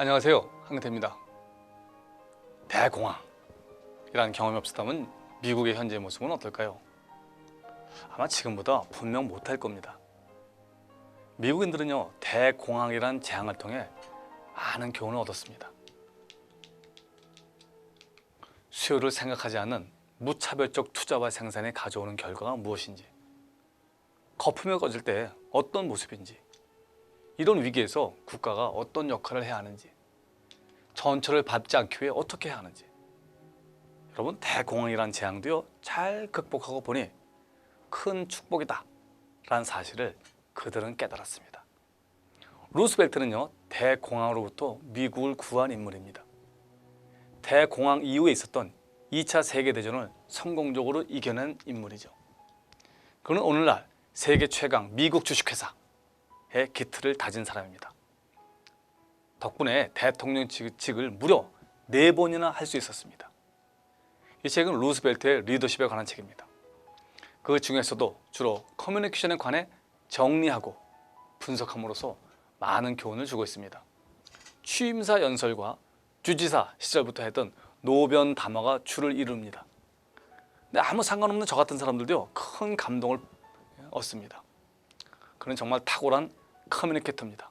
안녕하세요. 한근태입니다. 대공황이라는 경험이 없었다면 미국의 현재 모습은 어떨까요? 아마 지금보다 분명 못할 겁니다. 미국인들은요 대공황이란 재앙을 통해 많은 교훈을 얻었습니다. 수요를 생각하지 않는 무차별적 투자와 생산이 가져오는 결과가 무엇인지, 거품이 꺼질 때 어떤 모습인지, 이런 위기에서 국가가 어떤 역할을 해야 하는지, 전철을 밟지 않기 위해 어떻게 해야 하는지, 여러분 대공황이란 재앙도요 잘 극복하고 보니 큰 축복이다 라는 사실을 그들은 깨달았습니다. 루스벨트는요 대공황으로부터 미국을 구한 인물입니다. 대공황 이후에 있었던 2차 세계대전을 성공적으로 이겨낸 인물이죠. 그는 오늘날 세계 최강 미국 주식회사의 기틀을 다진 사람입니다. 덕분에 대통령직을 무려 네 번이나 할 수 있었습니다. 이 책은 루스벨트의 리더십에 관한 책입니다. 그 중에서도 주로 커뮤니케이션에 관해 정리하고 분석함으로써 많은 교훈을 주고 있습니다. 취임사 연설과 주지사 시절부터 했던 노변 담화가 주를 이룹니다. 근데 아무 상관없는 저 같은 사람들도요 큰 감동을 얻습니다. 그는 정말 탁월한 커뮤니케이터입니다.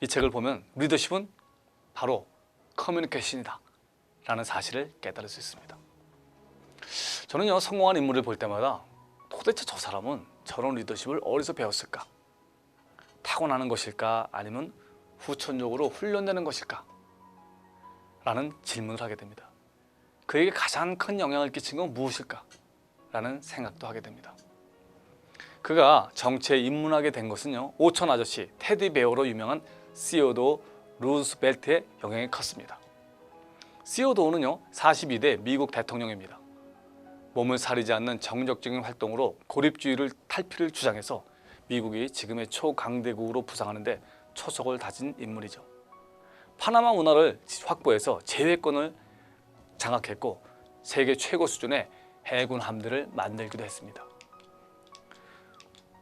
이 책을 보면 리더십은 바로 커뮤니케이션이다 라는 사실을 깨달을 수 있습니다. 저는요 성공한 인물을 볼 때마다 도대체 저 사람은 저런 리더십을 어디서 배웠을까? 타고나는 것일까? 아니면 후천적으로 훈련되는 것일까? 라는 질문을 하게 됩니다. 그에게 가장 큰 영향을 끼친 건 무엇일까? 라는 생각도 하게 됩니다. 그가 정치에 입문하게 된 것은요 오천 아저씨 테디 베어로 유명한 시오도 루스벨트의 영향이 컸습니다. 시오도우는요 42대 미국 대통령입니다. 몸을 사리지 않는 정적적인 활동으로 고립주의를 탈피를 주장해서 미국이 지금의 초강대국으로 부상하는데 초석을 다진 인물이죠. 파나마 운하를 확보해서 제외권을 장악했고 세계 최고 수준의 해군 함대를 만들기도 했습니다.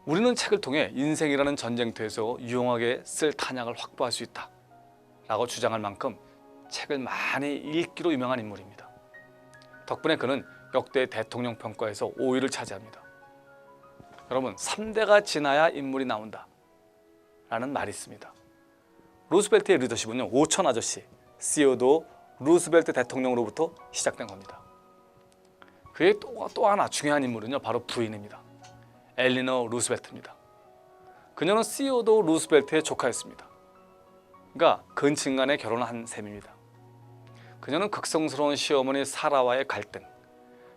우리는 책을 통해 인생이라는 전쟁터에서 유용하게 쓸 탄약을 확보할 수 있다 라고 주장할 만큼 책을 많이 읽기로 유명한 인물입니다. 덕분에 그는 역대 대통령 평가에서 5위를 차지합니다. 여러분 3대가 지나야 인물이 나온다 라는 말이 있습니다. 루스벨트의 리더십은요 5천 아저씨 시오도 루스벨트 대통령으로부터 시작된 겁니다. 그의 또, 또 하나 중요한 인물은요 바로 부인입니다. 엘리너 루스벨트입니다. 그녀는 시오도 루스벨트의 조카였습니다. 그러니까 근친간에 결혼한 셈입니다. 그녀는 극성스러운 시어머니 사라와의 갈등,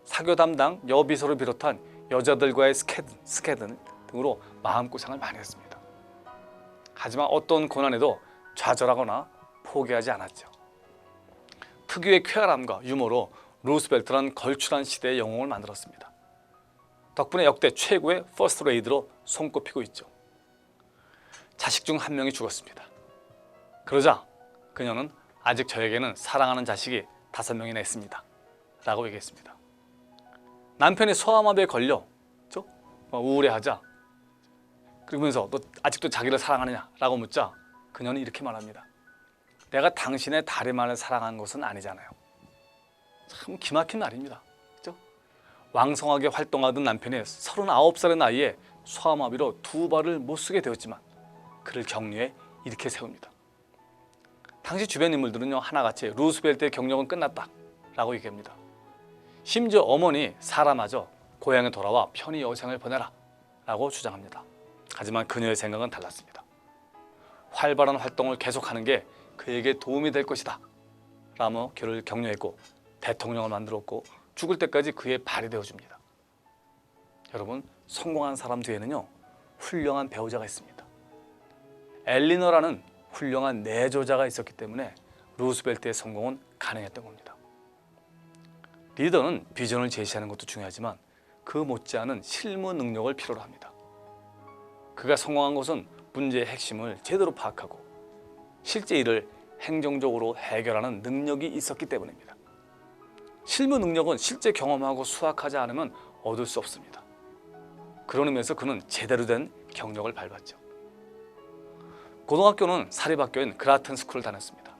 사교 담당 여비서를 비롯한 여자들과의 스케든, 스케든 등으로 마음고생을 많이 했습니다. 하지만 어떤 고난에도 좌절하거나 포기하지 않았죠. 특유의 쾌활함과 유머로 루스벨트란 걸출한 시대의 영웅을 만들었습니다. 덕분에 역대 최고의 퍼스트 레이드로 손꼽히고 있죠. 자식 중 한 명이 죽었습니다. 그러자 그녀는 아직 저에게는 사랑하는 자식이 다섯 명이나 있습니다. 라고 얘기했습니다. 남편이 소아마비에 걸려 저? 우울해하자 그러면서 너 아직도 자기를 사랑하느냐 라고 묻자 그녀는 이렇게 말합니다. 내가 당신의 다리만을 사랑한 것은 아니잖아요. 참 기막힌 말입니다. 왕성하게 활동하던 남편이 39살의 나이에 소아마비로 두 발을 못 쓰게 되었지만 그를 격려해 이렇게 세웁니다. 당시 주변 인물들은요 하나같이 루스벨트의 경력은 끝났다 라고 얘기합니다. 심지어 어머니 사라마저 고향에 돌아와 편히 여생을 보내라 라고 주장합니다. 하지만 그녀의 생각은 달랐습니다. 활발한 활동을 계속하는 게 그에게 도움이 될 것이다 라며 그를 격려했고 대통령을 만들었고 죽을 때까지 그의 발이 되어줍니다. 여러분 성공한 사람 뒤에는요 훌륭한 배우자가 있습니다. 엘리너라는 훌륭한 내조자가 있었기 때문에 루스벨트의 성공은 가능했던 겁니다. 리더는 비전을 제시하는 것도 중요하지만 그 못지않은 실무 능력을 필요로 합니다. 그가 성공한 것은 문제의 핵심을 제대로 파악하고 실제 일을 행정적으로 해결하는 능력이 있었기 때문입니다. 실무 능력은 실제 경험하고 수학하지 않으면 얻을 수 없습니다. 그런 의미에서 그는 제대로 된 경력을 밟았죠. 고등학교는 사립학교인 그라튼 스쿨을 다녔습니다.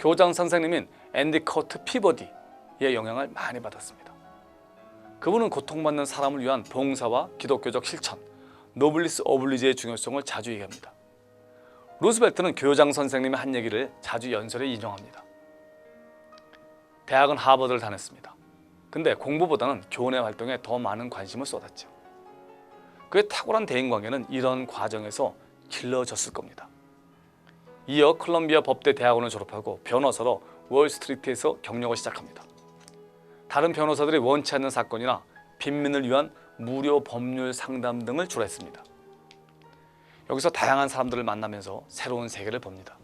교장 선생님인 앤디 커트 피버디의 영향을 많이 받았습니다. 그분은 고통받는 사람을 위한 봉사와 기독교적 실천, 노블리스 오블리지의 중요성을 자주 얘기합니다. 루스벨트는 교장 선생님의 한 얘기를 자주 연설에 인용합니다. 대학은 하버드를 다녔습니다. 근데 공부보다는 교내 활동에 더 많은 관심을 쏟았죠. 그의 탁월한 대인관계는 이런 과정에서 길러졌을 겁니다. 이어 컬럼비아 법대 대학원을 졸업하고 변호사로 월스트리트에서 경력을 시작합니다. 다른 변호사들이 원치 않는 사건이나 빈민을 위한 무료 법률 상담 등을 주로 했습니다. 여기서 다양한 사람들을 만나면서 새로운 세계를 봅니다.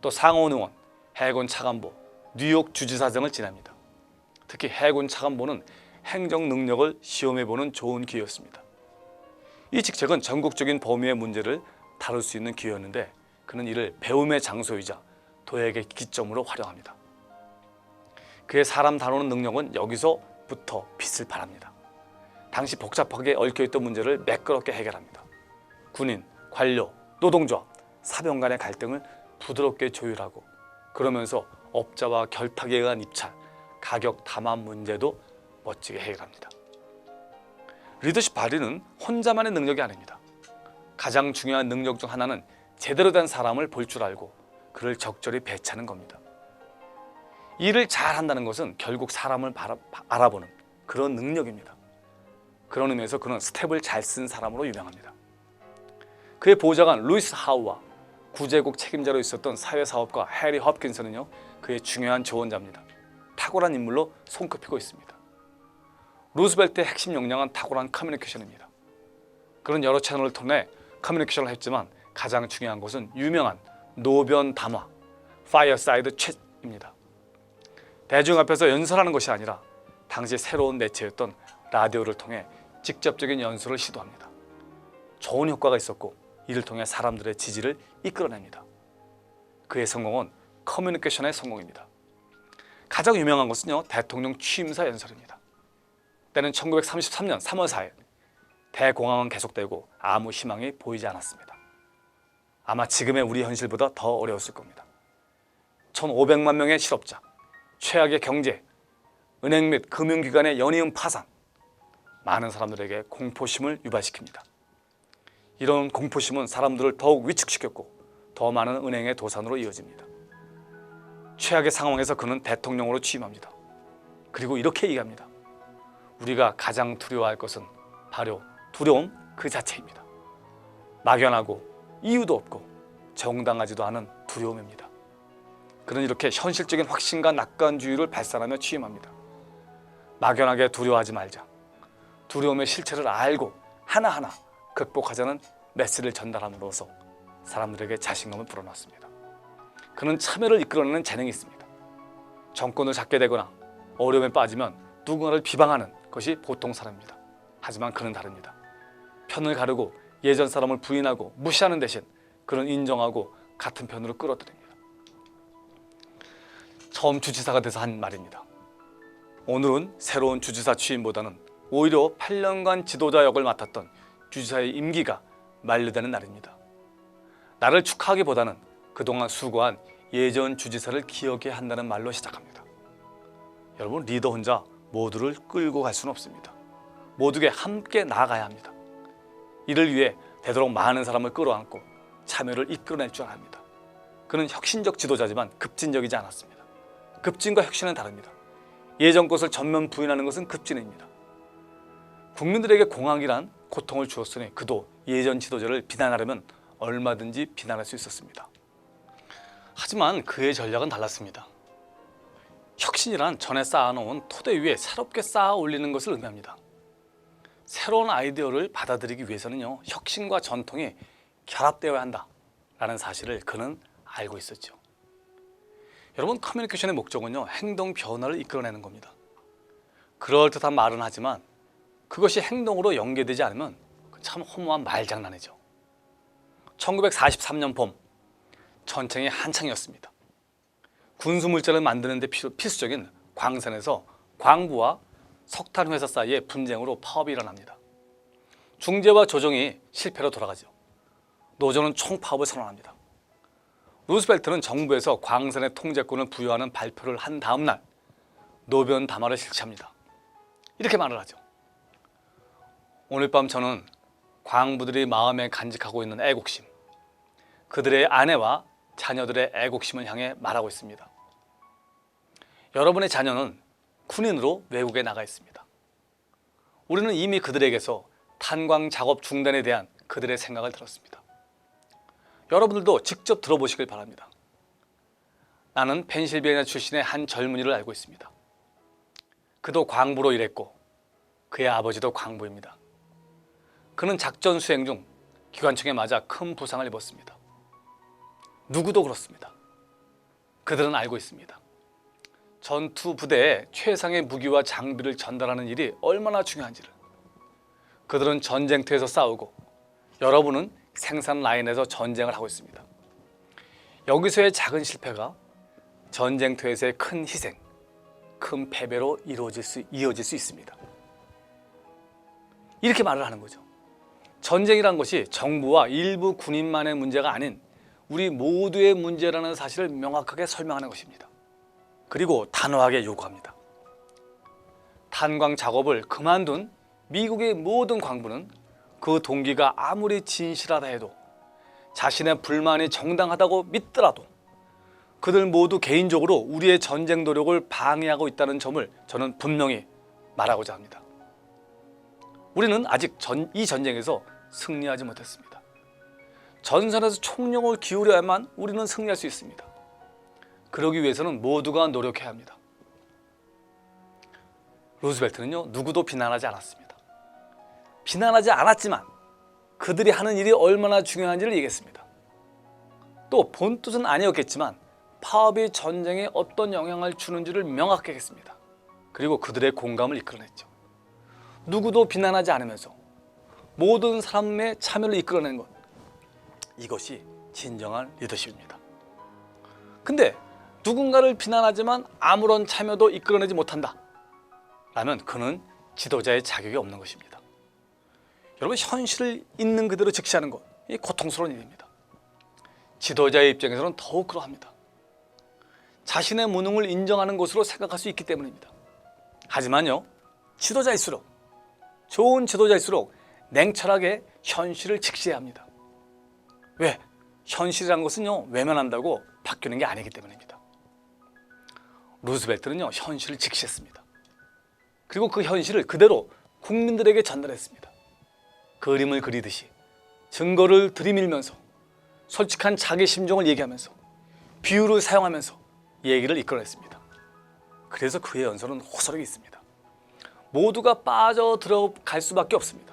또 상원 의원, 해군 차관보, 뉴욕 주지사 등을 지냅니다. 특히 해군 차관보는 행정 능력을 시험해보는 좋은 기회였습니다. 이 직책은 전국적인 범위의 문제를 다룰 수 있는 기회였는데 그는 이를 배움의 장소이자 도약의 기점으로 활용합니다. 그의 사람 다루는 능력은 여기서부터 빛을 발합니다. 당시 복잡하게 얽혀있던 문제를 매끄럽게 해결합니다. 군인, 관료, 노동조합, 사병 간의 갈등을 부드럽게 조율하고 그러면서 업자와 결탁에 의한 입찰, 가격 담합 문제도 멋지게 해결합니다. 리더십 발휘는 혼자만의 능력이 아닙니다. 가장 중요한 능력 중 하나는 제대로 된 사람을 볼 줄 알고 그를 적절히 배치하는 겁니다. 일을 잘 한다는 것은 결국 사람을 바라, 알아보는 그런 능력입니다. 그런 의미에서 그는 스텝을 잘 쓴 사람으로 유명합니다. 그의 보좌관 루이스 하우와 구제국 책임자로 있었던 사회사업가 해리 헙킨스는요 그의 중요한 조언자입니다. 탁월한 인물로 손꼽히고 있습니다. 루스벨트의 핵심 역량은 탁월한 커뮤니케이션입니다. 그는 여러 채널을 통해 커뮤니케이션을 했지만 가장 중요한 것은 유명한 노변 담화, 파이어사이드 챗입니다. 대중 앞에서 연설하는 것이 아니라 당시 새로운 매체였던 라디오를 통해 직접적인 연설을 시도합니다. 좋은 효과가 있었고 이를 통해 사람들의 지지를 이끌어냅니다. 그의 성공은 커뮤니케이션의 성공입니다. 가장 유명한 것은요 대통령 취임사 연설입니다. 때는 1933년 3월 4일 대공황은 계속되고 아무 희망이 보이지 않았습니다. 아마 지금의 우리 현실보다 더 어려웠을 겁니다. 1,500만 명의 실업자, 최악의 경제, 은행 및 금융기관의 연이은 파산, 많은 사람들에게 공포심을 유발시킵니다. 이런 공포심은 사람들을 더욱 위축시켰고 더 많은 은행의 도산으로 이어집니다. 최악의 상황에서 그는 대통령으로 취임합니다. 그리고 이렇게 얘기합니다. 우리가 가장 두려워할 것은 바로 두려움 그 자체입니다. 막연하고 이유도 없고 정당하지도 않은 두려움입니다. 그는 이렇게 현실적인 확신과 낙관주의를 발산하며 취임합니다. 막연하게 두려워하지 말자. 두려움의 실체를 알고 하나하나 극복하자는 메시지를 전달함으로써 사람들에게 자신감을 불어넣습니다. 그는 참여를 이끌어내는 재능이 있습니다. 정권을 잡게 되거나 어려움에 빠지면 누군가를 비방하는 것이 보통 사람입니다. 하지만 그는 다릅니다. 편을 가르고 예전 사람을 부인하고 무시하는 대신 그는 인정하고 같은 편으로 끌어들입니다. 처음 주지사가 돼서 한 말입니다. 오늘은 새로운 주지사 취임보다는 오히려 8년간 지도자 역을 맡았던 주지사의 임기가 만료되는 날입니다. 나를 축하하기보다는 그동안 수고한 예전 주지사를 기억해야 한다는 말로 시작합니다. 여러분 리더 혼자 모두를 끌고 갈 수는 없습니다. 모두게 함께 나아가야 합니다. 이를 위해 되도록 많은 사람을 끌어안고 참여를 이끌어낼 줄 압니다. 그는 혁신적 지도자지만 급진적이지 않았습니다. 급진과 혁신은 다릅니다. 예전 것을 전면 부인하는 것은 급진입니다. 국민들에게 공황이란 고통을 주었으니 그도 예전 지도자를 비난하려면 얼마든지 비난할 수 있었습니다. 하지만 그의 전략은 달랐습니다. 혁신이란 전에 쌓아놓은 토대 위에 새롭게 쌓아 올리는 것을 의미합니다. 새로운 아이디어를 받아들이기 위해서는요 혁신과 전통이 결합되어야 한다라는 사실을 그는 알고 있었죠. 여러분 커뮤니케이션의 목적은요 행동 변화를 이끌어내는 겁니다. 그럴듯한 말은 하지만 그것이 행동으로 연계되지 않으면 참 허무한 말장난이죠. 1943년 봄 전쟁이 한창이었습니다. 군수 물자를 만드는 데 필수적인 광산에서 광부와 석탄 회사 사이의 분쟁으로 파업이 일어납니다. 중재와 조정이 실패로 돌아가죠. 노조는 총파업을 선언합니다. 루스벨트는 정부에서 광산의 통제권을 부여하는 발표를 한 다음 날 노변 담화를 실시합니다. 이렇게 말을 하죠. 오늘 밤 저는 광부들이 마음에 간직하고 있는 애국심, 그들의 아내와 자녀들의 애국심을 향해 말하고 있습니다. 여러분의 자녀는 군인으로 외국에 나가 있습니다. 우리는 이미 그들에게서 탄광 작업 중단에 대한 그들의 생각을 들었습니다. 여러분들도 직접 들어보시길 바랍니다. 나는 펜실베니아 출신의 한 젊은이를 알고 있습니다. 그도 광부로 일했고 그의 아버지도 광부입니다. 그는 작전 수행 중 기관총에 맞아 큰 부상을 입었습니다. 누구도 그렇습니다. 그들은 알고 있습니다. 전투 부대에 최상의 무기와 장비를 전달하는 일이 얼마나 중요한지를. 그들은 전쟁터에서 싸우고 여러분은 생산 라인에서 전쟁을 하고 있습니다. 여기서의 작은 실패가 전쟁터에서의 큰 희생, 큰 패배로 이루어질 수, 이어질 수 있습니다. 이렇게 말을 하는 거죠. 전쟁이란 것이 정부와 일부 군인만의 문제가 아닌 우리 모두의 문제라는 사실을 명확하게 설명하는 것입니다. 그리고 단호하게 요구합니다. 탄광 작업을 그만둔 미국의 모든 광부는 그 동기가 아무리 진실하다 해도 자신의 불만이 정당하다고 믿더라도 그들 모두 개인적으로 우리의 전쟁 노력을 방해하고 있다는 점을 저는 분명히 말하고자 합니다. 우리는 아직 전, 이 전쟁에서 승리하지 못했습니다. 전선에서 총력을 기울여야만 우리는 승리할 수 있습니다. 그러기 위해서는 모두가 노력해야 합니다. 루스벨트는요 누구도 비난하지 않았습니다. 비난하지 않았지만 그들이 하는 일이 얼마나 중요한지를 얘기했습니다. 또 본뜻은 아니었겠지만 파업이 전쟁에 어떤 영향을 주는지를 명확하게 했습니다. 그리고 그들의 공감을 이끌어냈죠. 누구도 비난하지 않으면서 모든 사람의 참여를 이끌어낸 것 이것이 진정한 리더십입니다. 근데 누군가를 비난하지만 아무런 참여도 이끌어내지 못한다. 라면 그는 지도자의 자격이 없는 것입니다. 여러분 현실을 있는 그대로 직시하는 것, 이 고통스러운 일입니다. 지도자의 입장에서는 더욱 그러합니다. 자신의 무능을 인정하는 것으로 생각할 수 있기 때문입니다. 하지만요, 지도자일수록 좋은 지도자일수록 냉철하게 현실을 직시해야 합니다. 왜? 현실이란 것은요 외면한다고 바뀌는 게 아니기 때문입니다. 루스벨트는요 현실을 직시했습니다. 그리고 그 현실을 그대로 국민들에게 전달했습니다. 그림을 그리듯이 증거를 들이밀면서 솔직한 자기 심정을 얘기하면서 비유를 사용하면서 얘기를 이끌어냈습니다. 그래서 그의 연설은 호소력이 있습니다. 모두가 빠져 들어갈 수밖에 없습니다.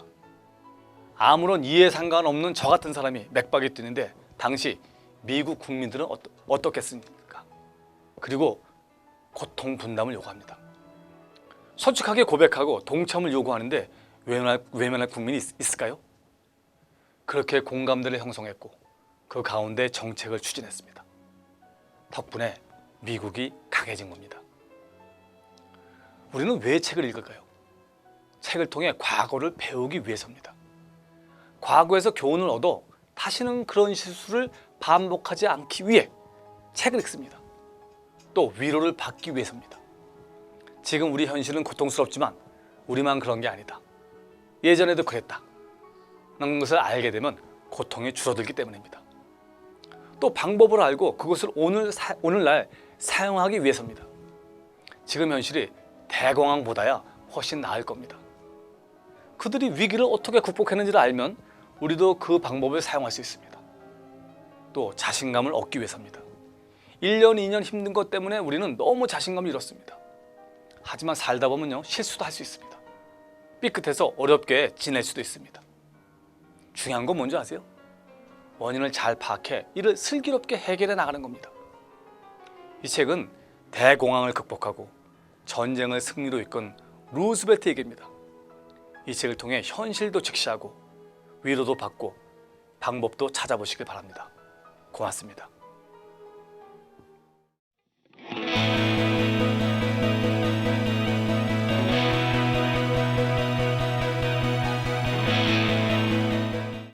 아무런 이해 상관없는 저 같은 사람이 맥박이 뛰는데 당시 미국 국민들은 어떠, 어떻겠습니까? 그리고 고통 분담을 요구합니다. 솔직하게 고백하고 동참을 요구하는데 외면할, 외면할 국민이 있, 있을까요? 그렇게 공감대를 형성했고 그 가운데 정책을 추진했습니다. 덕분에 미국이 강해진 겁니다. 우리는 왜 책을 읽을까요? 책을 통해 과거를 배우기 위해서입니다. 과거에서 교훈을 얻어 다시는 그런 실수를 반복하지 않기 위해 책을 읽습니다. 또 위로를 받기 위해서입니다. 지금 우리 현실은 고통스럽지만 우리만 그런 게 아니다. 예전에도 그랬다. 라는 것을 알게 되면 고통이 줄어들기 때문입니다. 또 방법을 알고 그것을 오늘 사, 오늘날 사용하기 위해서입니다. 지금 현실이 대공황보다야 훨씬 나을 겁니다. 그들이 위기를 어떻게 극복했는지를 알면 우리도 그 방법을 사용할 수 있습니다. 또 자신감을 얻기 위해서입니다. 1년, 2년 힘든 것 때문에 우리는 너무 자신감을 잃었습니다. 하지만 살다 보면요 실수도 할 수 있습니다. 삐끗해서 어렵게 지낼 수도 있습니다. 중요한 건 뭔지 아세요? 원인을 잘 파악해 이를 슬기롭게 해결해 나가는 겁니다. 이 책은 대공황을 극복하고 전쟁을 승리로 이끈 루스벨트 얘기입니다. 이 책을 통해 현실도 직시하고 위로도 받고 방법도 찾아보시길 바랍니다. 고맙습니다.